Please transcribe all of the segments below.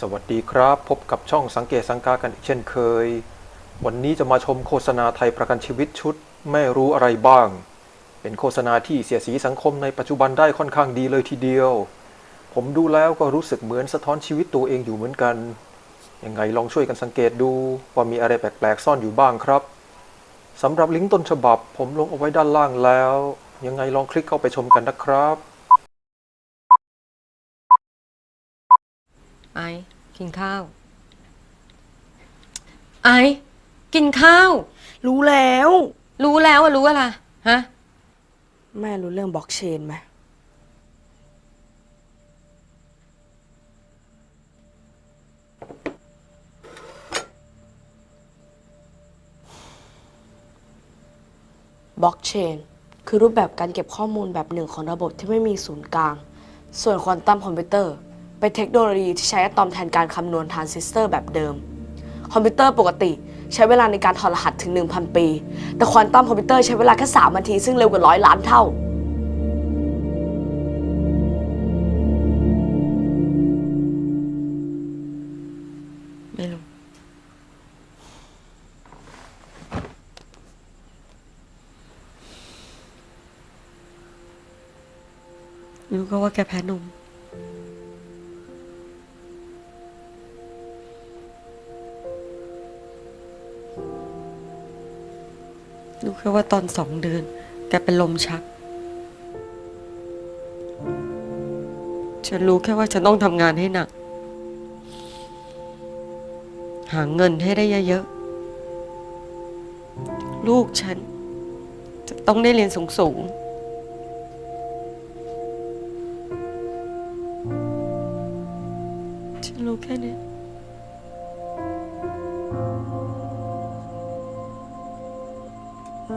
สวัสดีครับ พบกับช่องสังเกตสังกากันอีกเช่นเคย วันนี้จะมาชมโฆษณาไทยประกันชีวิตชุด ไม่รู้อะไรบ้าง เป็นโฆษณาที่เสียสีสังคมในปัจจุบันได้ค่อนข้างดีเลยทีเดียว ผมดูแล้วก็รู้สึกเหมือนสะท้อนชีวิตตัวเองอยู่เหมือนกัน ยังไงลองช่วยกันสังเกตดูว่ามีอะไรแปลกๆซ่อนอยู่บ้างครับสำหรับลิงก์ต้นฉบับ ผมลงเอาไว้ด้านล่างแล้ว ยังไงลองคลิกเข้าไปชมกันนะครับ ไอ กินข้าว ไอกินข้าว รู้แล้ว รู้แล้วอะรู้อะไรฮะ แม่รู้เรื่องบล็อกเชนไหมบล็อกเชนคือรูปแบบการเก็บข้อมูลแบบหนึ่งของระบบที่ไม่มีศูนย์กลาง ส่วนควอนตัมคอมพิวเตอร์ เป็นเทคโนโลยีที่ใช้อะตอมแทนการคำนวณทรานซิสเตอร์แบบเดิม คอมพิวเตอร์ปกติใช้เวลาในการถอดรหัสถึง 1,000 ปี แต่ควอนตัมคอมพิวเตอร์ใช้เวลาแค่3นาที ซึ่งเร็วกว่าร้อยล้านเท่า ไม่รู้ รู้ก็ว่าแกแพ้นม รู้แค่ว่าตอนสองเดือนแกเป็นลมชัก ฉันรู้แค่ว่าฉันต้องทำงานให้หนัก หาเงินให้ได้เยอะๆ ลูกฉัน จะต้องได้เรียนสูงๆฉันรู้แค่นี้ ไทย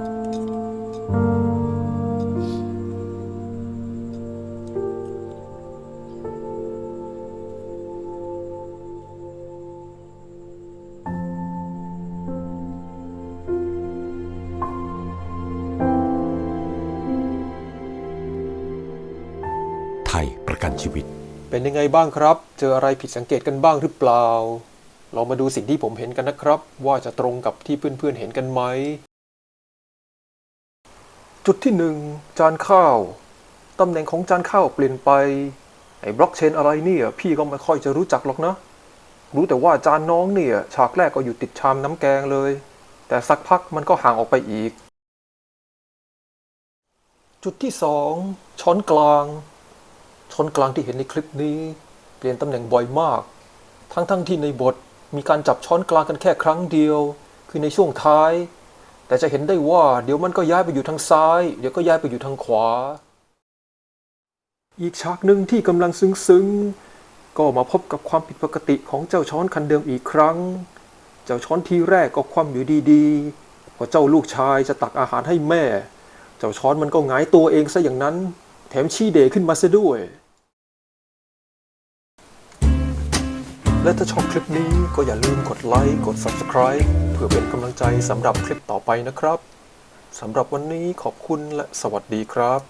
ประกันชีวิต เป็นยังไงบ้างครับ เจออะไรผิดสังเกตกันบ้างหรือเปล่า เรามาดูสิ่งที่ผมเห็นกันนะครับ ว่าจะตรงกับที่เพื่อนๆเห็นกันไหม จุดที่หนึ่งจานข้าว ตำแหน่งของจานข้าวเปลี่ยนไป ไอ้บล็อกเชนอะไรเนี่ย พี่ก็ไม่ค่อยจะรู้จักหรอกนะ รู้แต่ว่าจานน้องเนี่ย ฉากแรกก็อยู่ติดชามน้ำแกงเลย แต่สักพักมันก็ห่างออกไปอีก จุดที่สองช้อนกลาง ช้อนกลางที่เห็นในคลิปนี้ เปลี่ยนตำแหน่งบ่อยมาก ทั้งๆทที่ในบทมีการจับช้อนกลางกันแค่ครั้งเดียว คือในช่วงท้าย แต่จะเห็นได้ว่า เดี๋ยวมันก็ย้ายไปอยู่ทางซ้าย เดี๋ยวก็ย้ายไปอยู่ทางขวา อีกฉากหนึ่งที่กำลังซึ้งๆ ก็มาพบกับความผิดปกติของเจ้าช้อนคันเดิมอีกครั้ง เจ้าช้อนทีแรกก็คว่ำอยู่ดีๆ พอเจ้าลูกชายจะตักอาหารให้แม่ เจ้าช้อนมันก็หงายตัวเองซะอย่างนั้น แถมชี้เดขึ้นมาซะด้วย และถ้าชอบคลิปนี้ก็อย่าลืมกดไลค์ กด Subscribe เพื่อเป็นกำลังใจสำหรับคลิปต่อไปนะครับ สำหรับวันนี้ขอบคุณและสวัสดีครับ